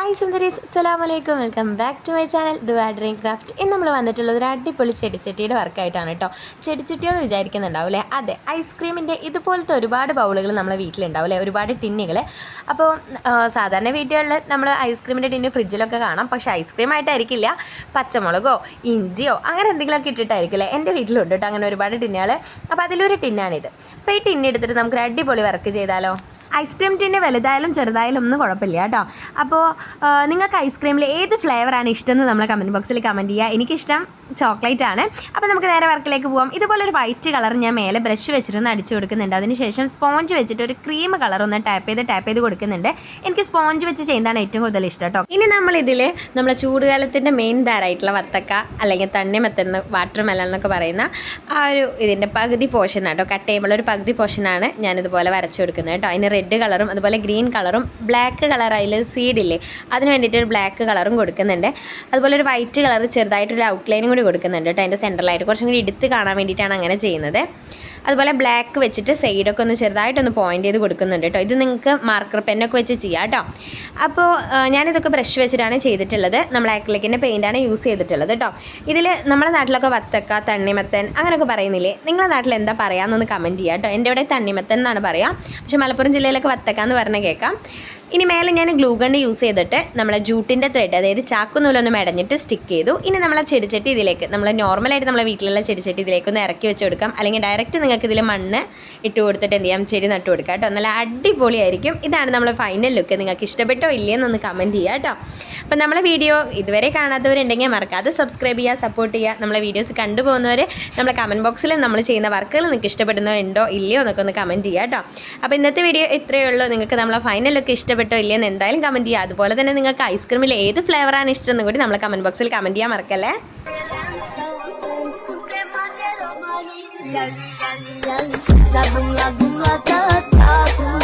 Hi സുന്ദരീസ് അസ്സലാം വലൈക്കും welcome back to my channel Dua dream craft ഇന്ന് നമ്മൾ വന്നിട്ടുള്ളത് ഒരു അടിപൊളി ചെടിച്ചട്ടിയുടെ വർക്കായിട്ടാണ് കേട്ടോ ചെടിച്ചട്ടിയോ എന്ന് വിചാരിക്കുന്നുണ്ടാവില്ലേ അതെ ഐസ്ക്രീമിന്റെ ഇതുപോലത്തെ ഒരുപാട് ബൗളുകൾ നമ്മളെ വീട്ടിലുണ്ടാവും അല്ലേ ഒരുപാട് ടിന്നുകൾ. അപ്പോൾ സാധാരണ വീടുകളിൽ നമ്മൾ ഐസ്ക്രീമിന്റെ ടിന്ന് ഫ്രിഡ്ജിലൊക്കെ കാണാം. പക്ഷേ ഐസ്ക്രീം ആയിട്ടായിരിക്കില്ല. പച്ചമുളകോ ഇഞ്ചിയോ അങ്ങനെ എന്തെങ്കിലുമൊക്കെ ഇട്ടിട്ടായിരിക്കും അല്ലേ എന്റെ വീട്ടിലുണ്ട് കേട്ടോ അങ്ങനെ ഒരുപാട് ടിന്നുകൾ. അപ്പോൾ അതിലൊരു ടിന്നാണിത്. അപ്പോൾ ഈ ടിന്നെടുത്തിട്ട് നമുക്കൊരു അടിപൊളി വർക്ക് ചെയ്താലോ? ഐസ്ക്രീം ടിന്ന് വലുതായാലും ചെറുതായാലും ഒന്നും കുഴപ്പമില്ല കേട്ടോ. അപ്പോൾ നിങ്ങൾക്ക് ഐസ്ക്രീമിൽ ഏത് ഫ്ലേവറാണ് ഇഷ്ടം എന്ന് നമ്മളെ കമന്റ് ബോക്സിൽ കമന്റ് ചെയ്യുക എനിക്കിഷ്ടം ചോക്ലേറ്റ് ആണ്. അപ്പോൾ നമുക്ക് നേരെ വർക്കിലേക്ക് പോകാം ഇതുപോലെ ഒരു വൈറ്റ് കളർ ഞാൻ മേലെ ബ്രഷ് വെച്ചിട്ടൊന്ന് അടിച്ചു കൊടുക്കുന്നുണ്ട്. അതിനുശേഷം സ്പോഞ്ച് വെച്ചിട്ട് ഒരു ക്രീം കളർ ഒന്ന് ടാപ്പ് ചെയ്ത് ടാപ്പ് ചെയ്ത് കൊടുക്കുന്നുണ്ട്. എനിക്ക് സ്പോഞ്ച് വെച്ച് ചെയ്യുന്നതാണ് ഏറ്റവും കൂടുതൽ ഇഷ്ടം കേട്ടോ. ഇനി നമ്മൾ ഇതിൽ നമ്മളെ ചൂടുകാലത്തിന്റെ മെയിൻ ധാരായിട്ടുള്ള വത്തക്ക അല്ലെങ്കിൽ തണ്ണിമത്തന്ന് വാട്ടർ മെലൺ എന്നൊക്കെ പറയുന്ന ആ ഒരു ഇതിന്റെ പകുതി പോർഷൻ കേട്ടോ. കട്ട് ചെയ്യുമ്പോൾ ഒരു പകുതി പോർഷനാണ് ഞാനിതുപോലെ വരച്ചു കൊടുക്കുന്നത് കേട്ടോ. അതിന് റെഡ് കളറും അതുപോലെ ഗ്രീൻ കളറും ബ്ലാക്ക് കളർ അതിൽ സീഡില്ലേ അതിന് വേണ്ടിയിട്ട് ഒരു ബ്ലാക്ക് കളറും കൊടുക്കുന്നുണ്ട്. അതുപോലെ ഒരു വൈറ്റ് കളർ ചെറുതായിട്ടൊരു ഔട്ട്ലൈനും കൊടുക്കുന്നുണ്ട് കേട്ടോ. അതിന്റെ സെന്ററിലായിട്ട് കുറച്ചും കൂടി എടുത്ത് കാണാൻ വേണ്ടിയിട്ടാണ് അങ്ങനെ ചെയ്യുന്നത്. അതുപോലെ ബ്ലാക്ക് വെച്ചിട്ട് സൈഡൊക്കെ ഒന്ന് ചെറുതായിട്ടൊന്ന് പോയിന്റ് ചെയ്ത് കൊടുക്കുന്നുണ്ട് കേട്ടോ. ഇത് നിങ്ങൾക്ക് മാർക്കർ പെന്നൊക്കെ വെച്ച് ചെയ്യാം കേട്ടോ. അപ്പോൾ ഞാനിതൊക്കെ ബ്രഷ് വെച്ചിട്ടാണ് ചെയ്തിട്ടുള്ളത്. നമ്മൾ ആക്രിലിക്കിന്റെ പെയിന്റാണ് യൂസ് ചെയ്തിട്ടുള്ളത് കേട്ടോ. ഇതിൽ നമ്മുടെ നാട്ടിലൊക്കെ വത്തക്ക തണ്ണിമത്തൻ അങ്ങനെയൊക്കെ പറയുന്നില്ലേ? നിങ്ങളുടെ നാട്ടിൽ എന്താ പറയാമെന്നൊന്ന് കമന്റ് ചെയ്യാം കേട്ടോ. എന്റെ ഇവിടെ തണ്ണിമത്തൻ എന്നാണ് പറയുക പക്ഷേ മലപ്പുറം ജില്ലയിലൊക്കെ വത്തക്ക എന്ന് പറഞ്ഞാൽ കേൾക്കാം. ഇനി മേലെ ഞാൻ ഗ്ലൂ ഗണ്ണ് യൂസ് ചെയ്തിട്ട് നമ്മളെ ജൂട്ടിന്റെ ത്രെഡ് അതായത് ചാക്കുനൂലൊന്ന് മെടഞ്ഞിട്ട് സ്റ്റിക്ക് ചെയ്തു. ഇനി നമ്മളെ ചെടിച്ചട്ടി ഇതിലേക്ക് നമ്മൾ നോർമലായിട്ട് നമ്മളെ വീട്ടിലുള്ള ചെടിച്ചട്ടി ഇതിലേക്ക് ഒന്ന് ഇറക്കി വെച്ച് കൊടുക്കാം അല്ലെങ്കിൽ ഡയറക്റ്റ് നിങ്ങൾക്ക് ഇതിൽ മണ്ണ് ഇട്ട് കൊടുത്തിട്ട് എന്ത് ചെയ്യാം? ചെടി നട്ട് കൊടുക്കാം കേട്ടോ. നല്ല അടിപൊളിയായിരിക്കും. ഇതാണ് നമ്മളെ ഫൈനൽ ലുക്ക് നിങ്ങൾക്ക് ഇഷ്ടപ്പെട്ടോ ഇല്ലയെന്നൊന്ന് കമന്റ് ചെയ്യുക കേട്ടോ. അപ്പം നമ്മളെ വീഡിയോ ഇതുവരെ കാണാത്തവരുണ്ടെങ്കിൽ മറക്കാതെ സബ്സ്ക്രൈബ് ചെയ്യുക സപ്പോർട്ട് ചെയ്യുക. നമ്മളെ വീഡിയോസ് കണ്ടുപോകുന്നവർ നമ്മളെ കമന്റ് ബോക്സിൽ നമ്മൾ ചെയ്യുന്ന വർക്കുകൾ നിങ്ങൾക്ക് ഇഷ്ടപ്പെടുന്നുണ്ടോ ഇല്ലയോ എന്നൊക്കെ ഒന്ന് കമന്റ് ചെയ്യുക കേട്ടോ. അപ്പോൾ ഇന്നത്തെ വീഡിയോ ഇത്രയേ ഉള്ളൂ. നിങ്ങൾക്ക് നമ്മളെ ഫൈനൽ ലുക്ക് ഇഷ്ടപ്പെട്ടോ ഇല്ലയെന്ന് എന്തായാലും കമന്റ് ചെയ്യുക അതുപോലെ തന്നെ നിങ്ങൾക്ക് ഐസ്ക്രീമിൽ ഏത് ഫ്ലേവറാണ് ഇഷ്ടം എന്ന് കൂടി നമ്മൾ കമന്റ് ബോക്സിൽ കമന്റ് ചെയ്യാൻ മറക്കല്ലേ Suprema de Romani,